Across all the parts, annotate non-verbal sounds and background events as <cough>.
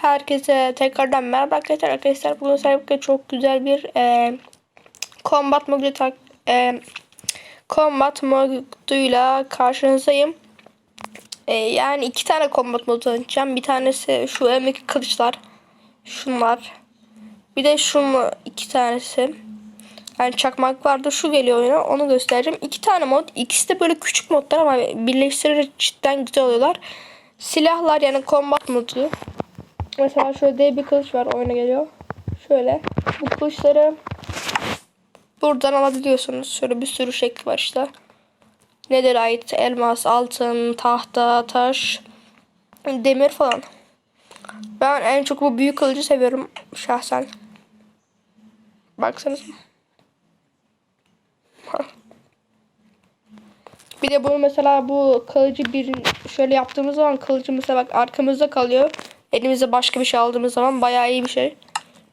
Herkese tekrardan merhaba arkadaşlar. Arkadaşlar bugün sizlerle çok güzel bir e, combat modu tak e, combat moduyla karşınızdayım. E, yani iki tane combat modu tanıtacağım. Bir tanesi şu elimdeki kılıçlar. Şunlar. Bir de şunu iki tanesi. Yani çakmak vardı. Şu geliyor oyuna. Onu göstereceğim. İki tane mod. İkisi de böyle küçük modlar ama birleştirince cidden güzel oluyorlar. Silahlar yani combat modu. Mesela şöyle dev bir kılıç var oyuna geliyor. Şöyle. Bu kılıçları buradan alabiliyorsunuz. Şöyle bir sürü şekli var işte. Nedir ait? Elmas, altın, tahta, taş, demir falan. Ben en çok bu büyük kılıcı seviyorum şahsen. Baksanıza. <laughs> Bir de bunu mesela bu kılıcı bir şöyle yaptığımız zaman kılıcı mesela bak arkamızda kalıyor. Elimizde başka bir şey aldığımız zaman bayağı iyi bir şey.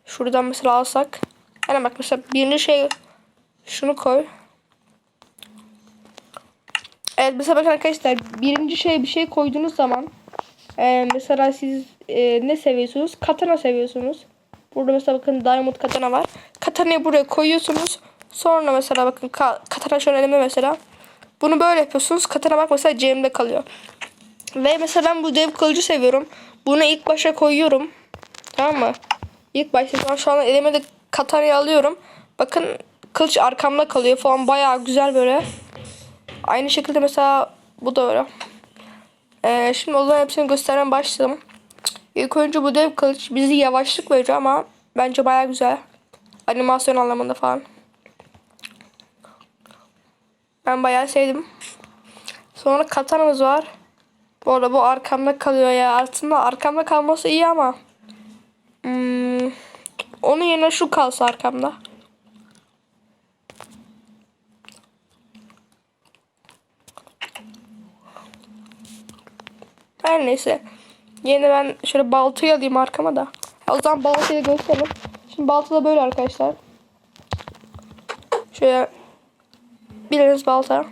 Şuradan mesela alsak. Yani bak mesela birinci şey şunu koy. Evet mesela bakın arkadaşlar birinci şey bir şey koyduğunuz zaman e, mesela siz e, ne seviyorsunuz? Katana seviyorsunuz. Burada mesela bakın diamond katana var. Katanayı buraya koyuyorsunuz. Sonra mesela bakın ka katana şöyle elimde mesela. Bunu böyle yapıyorsunuz. Katana bak mesela cebimde kalıyor. Ve mesela ben bu dev kılıcı seviyorum. Bunu ilk başa koyuyorum. Tamam mı? İlk başta şu an elime de katanayı alıyorum. Bakın kılıç arkamda kalıyor falan. Bayağı güzel böyle. Aynı şekilde mesela bu da öyle. Ee, şimdi o zaman hepsini göstermeye başladım. İlk önce bu dev kılıç bizi yavaşlık veriyor ama bence bayağı güzel. Animasyon anlamında falan. Ben bayağı sevdim. Sonra katanamız var. Bu arada bu arkamda kalıyor ya. Aslında arkamda kalması iyi ama. Hmm, onun yerine şu kalsa arkamda. Her neyse. Yine ben şöyle baltayı alayım arkama da. O zaman baltayı gösterelim. Şimdi balta da böyle arkadaşlar. Şöyle biliriz balta.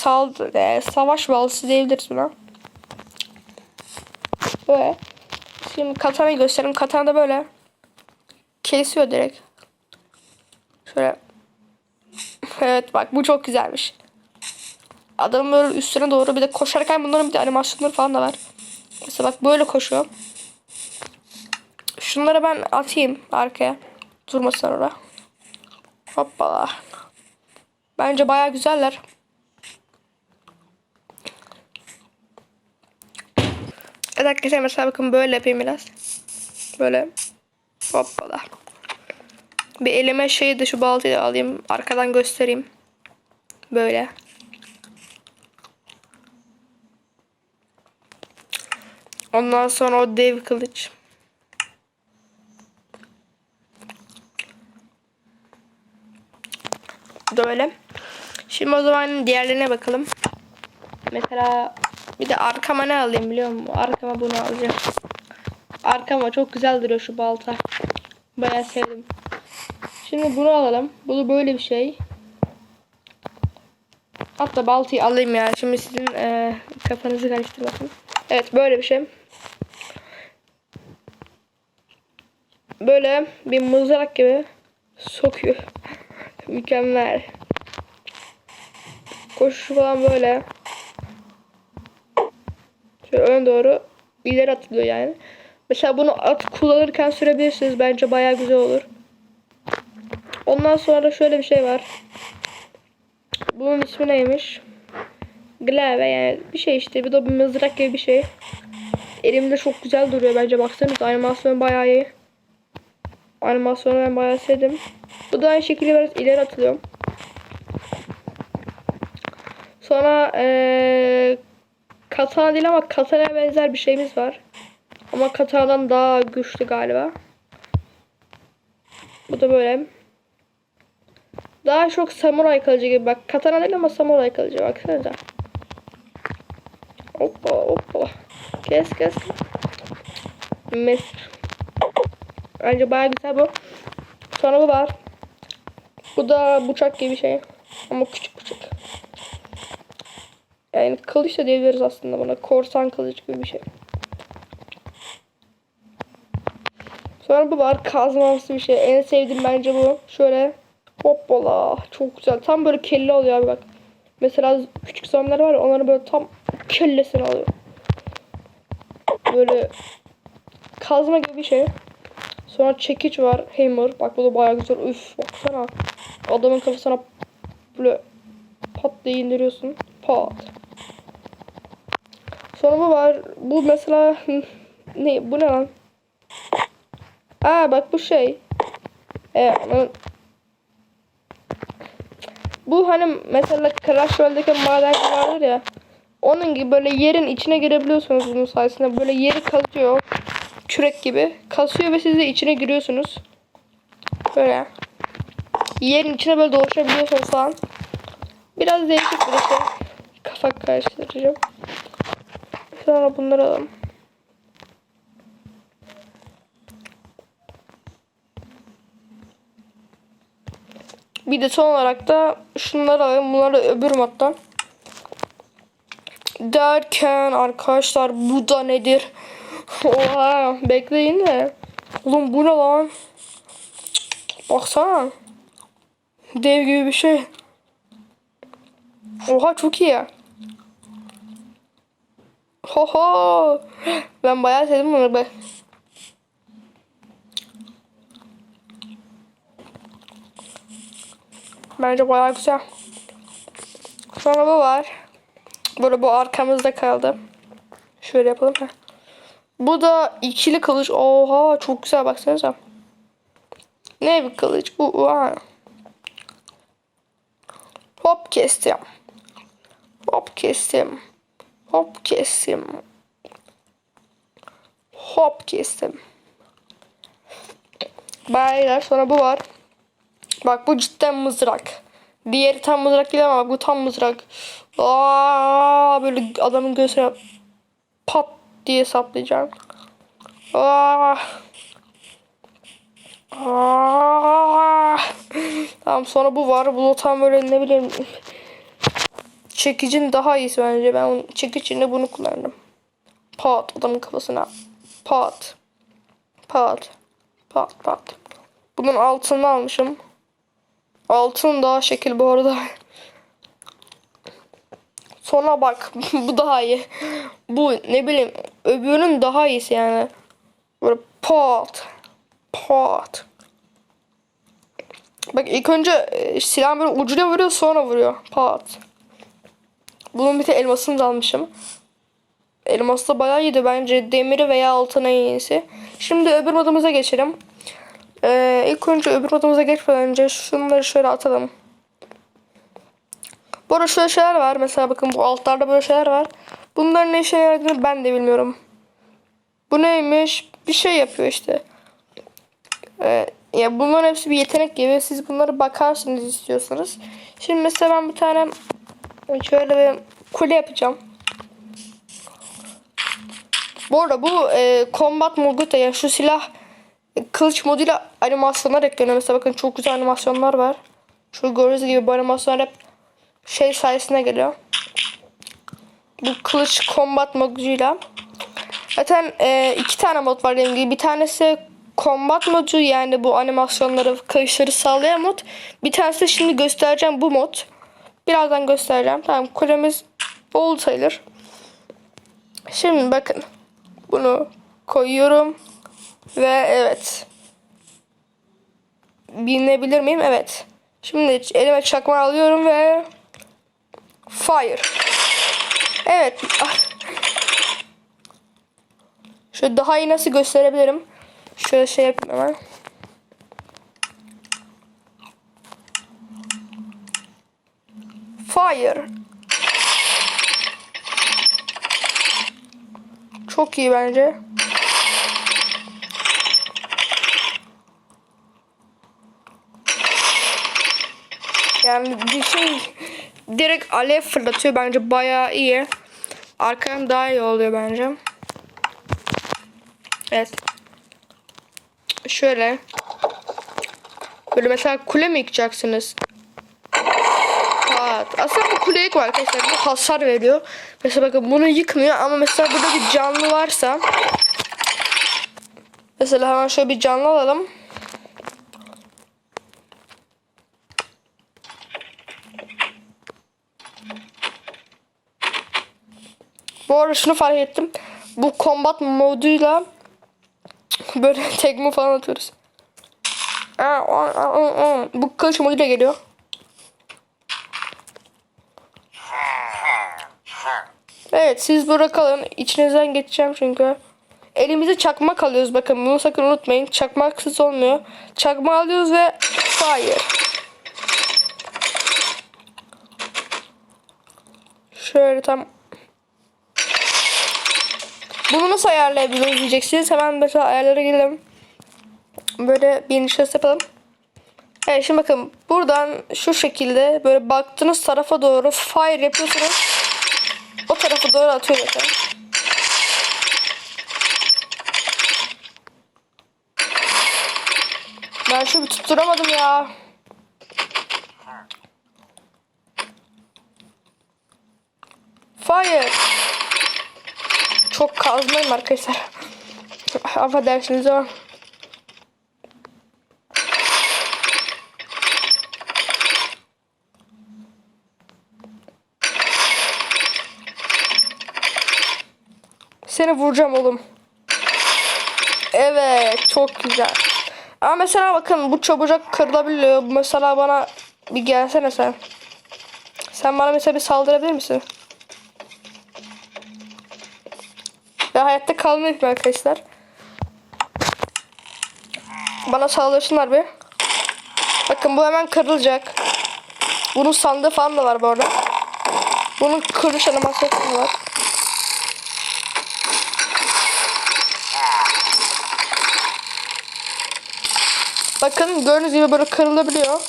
Sal, e, savaş baltası diyebiliriz buna. Böyle. Şimdi katanayı göstereyim. Katana da böyle. Kesiyor direkt. Şöyle. Evet bak bu çok güzelmiş. Adamın böyle üstüne doğru bir de koşarken bunların bir de animasyonları falan da var. Mesela bak böyle koşuyor. Şunları ben atayım arkaya. Durmasınlar orada. Hoppala. Bence baya güzeller. Evet arkadaşlar mesela bakın böyle yapayım biraz. Böyle. Hoppala. Bir elime şeyi de şu baltayı da alayım. Arkadan göstereyim. Böyle. Ondan sonra o dev kılıç. Böyle. Şimdi o zaman diğerlerine bakalım. Mesela bir de arkama ne alayım biliyor musun? Arkama bunu alacağım. Arkama çok güzel duruyor şu balta. Bayağı sevdim. Şimdi bunu alalım. Bu da böyle bir şey. Hatta baltayı alayım ya. Şimdi sizin e, kafanızı karıştırmasın. Evet böyle bir şey. Böyle bir mızrak gibi sokuyor. <laughs> Mükemmel. Koşu falan böyle. Şöyle ön doğru ileri atılıyor yani. Mesela bunu at kullanırken sürebilirsiniz. Bence baya güzel olur. Ondan sonra şöyle bir şey var. Bunun ismi neymiş? Glaive yani bir şey işte. Bir de bir mızrak gibi bir şey. Elimde çok güzel duruyor bence baksanıza. Animasyon bayağı iyi. Animasyonu ben bayağı sevdim. Bu da aynı şekilde biraz ileri atılıyorum. Sonra ee, katana değil ama katana'ya benzer bir şeyimiz var. Ama katana'dan daha güçlü galiba. Bu da böyle. Daha çok samuray kılıcı gibi bak. Katana değil ama samuray kılıcı baksanıza. Hoppa hoppa. Kes kes. Mis. Bence bayağı güzel bu. Sonra bu var. Bu da bıçak gibi şey. Ama küçük küçük. Yani kılıç da diyebiliriz aslında buna. Korsan kılıç gibi bir şey. Sonra bu var kazmamsı bir şey. En sevdiğim bence bu. Şöyle hoppala çok güzel. Tam böyle kelle oluyor abi bak. Mesela küçük zombiler var ya onların böyle tam kellesini alıyor. Böyle kazma gibi bir şey. Sonra çekiç var. Hammer. Bak bu da bayağı güzel. Üf baksana. Adamın kafasına böyle pat diye indiriyorsun. Pat. Sonra var. Bu mesela <laughs> ne bu ne lan? Aa bak bu şey. Evet. Bu hani mesela Crash Royale'deki maden vardır ya. Onun gibi böyle yerin içine girebiliyorsunuz bunun sayesinde. Böyle yeri kazıyor. Kürek gibi. Kasıyor ve siz de içine giriyorsunuz. Böyle. Yerin içine böyle dolaşabiliyorsunuz falan. Biraz değişik bir şey. Kafa karıştıracağım. Sonra bunları alalım. Bir de son olarak da şunları alayım. Bunları öbür moddan. Derken arkadaşlar bu da nedir? <laughs> Oha bekleyin de. Oğlum bu ne lan? Baksana. Dev gibi bir şey. Oha çok iyi. Ho ho. Ben bayağı sevdim bunu be. Bence bayağı güzel. Sonra bu var. Böyle bu arkamızda kaldı. Şöyle yapalım. Heh. Bu da ikili kılıç. Oha çok güzel baksanıza. Ne bir kılıç bu? Oha. Hop kestim. Hop kestim. Hop kestim. Hop kestim. Baylar sonra bu var. Bak bu cidden mızrak. Diğeri tam mızrak değil ama bu tam mızrak. Aa, böyle adamın göğsüne pat diye saplayacağım. Aa. Aa. Tamam sonra bu var. Bu da tam böyle ne bileyim çekicin daha iyisi bence. Ben onun çekicinde bunu kullandım. Pat adamın kafasına. Pat. Pat. Pat pat. Bunun altını almışım. Altın daha şekil bu arada. <laughs> Sonra bak <laughs> bu daha iyi. Bu ne bileyim öbürünün daha iyisi yani. Böyle pat. Pat. Bak ilk önce e, silah böyle ucuyla vuruyor sonra vuruyor. Pat. Bunun bir de elmasını da almışım. Elması da bayağı iyiydi bence. Demiri veya altına iyisi. Şimdi öbür modumuza geçelim. Ee, ilk önce öbür modumuza geçmeden önce şunları şöyle atalım. Bu şöyle şeyler var. Mesela bakın bu altlarda böyle şeyler var. Bunların ne işe yaradığını ben de bilmiyorum. Bu neymiş? Bir şey yapıyor işte. Ee, ya bunların hepsi bir yetenek gibi. Siz bunları bakarsınız istiyorsanız. Şimdi mesela ben bir tane şöyle bir kule yapacağım. Bu arada bu e, combat modu da ya şu silah e, kılıç moduyla animasyonlar ekleniyor. Mesela bakın çok güzel animasyonlar var. Şu gördüğünüz gibi bu animasyonlar hep şey sayesinde geliyor. Bu kılıç combat moduyla. Zaten e, iki tane mod var dediğim gibi. Bir tanesi combat modu yani bu animasyonları, kılıçları sağlayan mod. Bir tanesi şimdi göstereceğim bu mod. Birazdan göstereceğim. Tamam kulemiz oldu sayılır. Şimdi bakın. Bunu koyuyorum. Ve evet. Binebilir miyim? Evet. Şimdi elime çakma alıyorum ve fire. Evet. Ah. Şöyle daha iyi nasıl gösterebilirim? Şöyle şey yapayım hemen. Fire. Çok iyi bence. Yani bir şey direkt alev fırlatıyor bence bayağı iyi. Arkadan daha iyi oluyor bence. Evet. Şöyle. Böyle mesela kule mi yıkacaksınız? Aslında bu kule yıkma arkadaşlar. Bu hasar veriyor. Mesela bakın bunu yıkmıyor ama mesela burada bir canlı varsa Mesela hemen şöyle bir canlı alalım. Bu arada şunu fark ettim. Bu combat moduyla böyle <laughs> tekme falan atıyoruz. Bu kılıç moduyla geliyor. Evet siz burada kalın. İçinizden geçeceğim çünkü. Elimize çakmak alıyoruz bakın bunu sakın unutmayın. Çakmaksız olmuyor. Çakma alıyoruz ve fire. Şöyle tam bunu nasıl ayarlayabiliriz diyeceksiniz. Hemen mesela ayarlara girelim. Böyle bir nişasta yapalım. Evet şimdi bakın buradan şu şekilde böyle baktığınız tarafa doğru fire yapıyorsunuz. O tarafa doğru atıyor zaten. Ben şu bir tutturamadım ya. Fire. Çok kazmayayım arkadaşlar. Affedersiniz ama. Seni vuracağım oğlum. Evet çok güzel. Ama mesela bakın bu çabucak kırılabiliyor. Mesela bana bir gelsene sen. Sen bana mesela bir saldırabilir misin? Ve hayatta kalmayayım arkadaşlar. Bana saldırsınlar bir. Bakın bu hemen kırılacak. Bunun sandığı falan da var bu arada. Bunun kırış animasyonu var. Bakın gördüğünüz gibi böyle kırılabiliyor.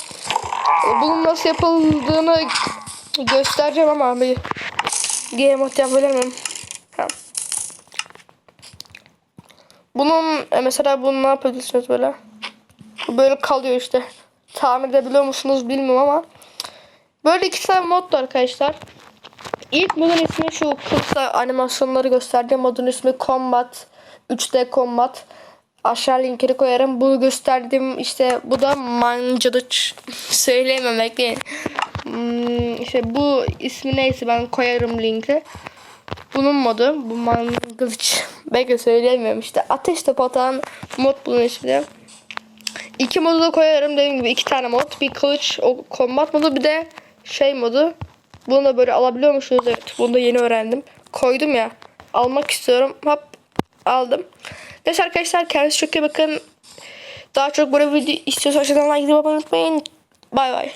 Bunun nasıl yapıldığını göstereceğim ama bir game mode yapabilirim. Bunun e, mesela bunu ne yapabilirsiniz böyle? Böyle kalıyor işte. Tamir edebiliyor musunuz bilmiyorum ama. Böyle iki tane mod var arkadaşlar. İlk modun ismi şu kısa animasyonları gösterdiğim modun ismi Combat. 3D Combat. Aşağı linkini koyarım. Bunu gösterdim işte bu da mancılıç <laughs> söyleyememek değil. Hmm, işte bu ismi neyse ben koyarım linki. Bunun modu bu mangılıç. <laughs> Belki söyleyemiyorum işte. Ateş topu atan mod bunun ismi. İki modu da koyarım dediğim gibi iki tane mod. Bir kılıç o combat modu bir de şey modu. Bunu da böyle alabiliyor musunuz? Evet. Bunu da yeni öğrendim. Koydum ya. Almak istiyorum. Hop aldım. Neyse arkadaşlar kendinize çok iyi bakın. Daha çok böyle video istiyorsanız aşağıdan like yapmayı unutmayın. Bay bay.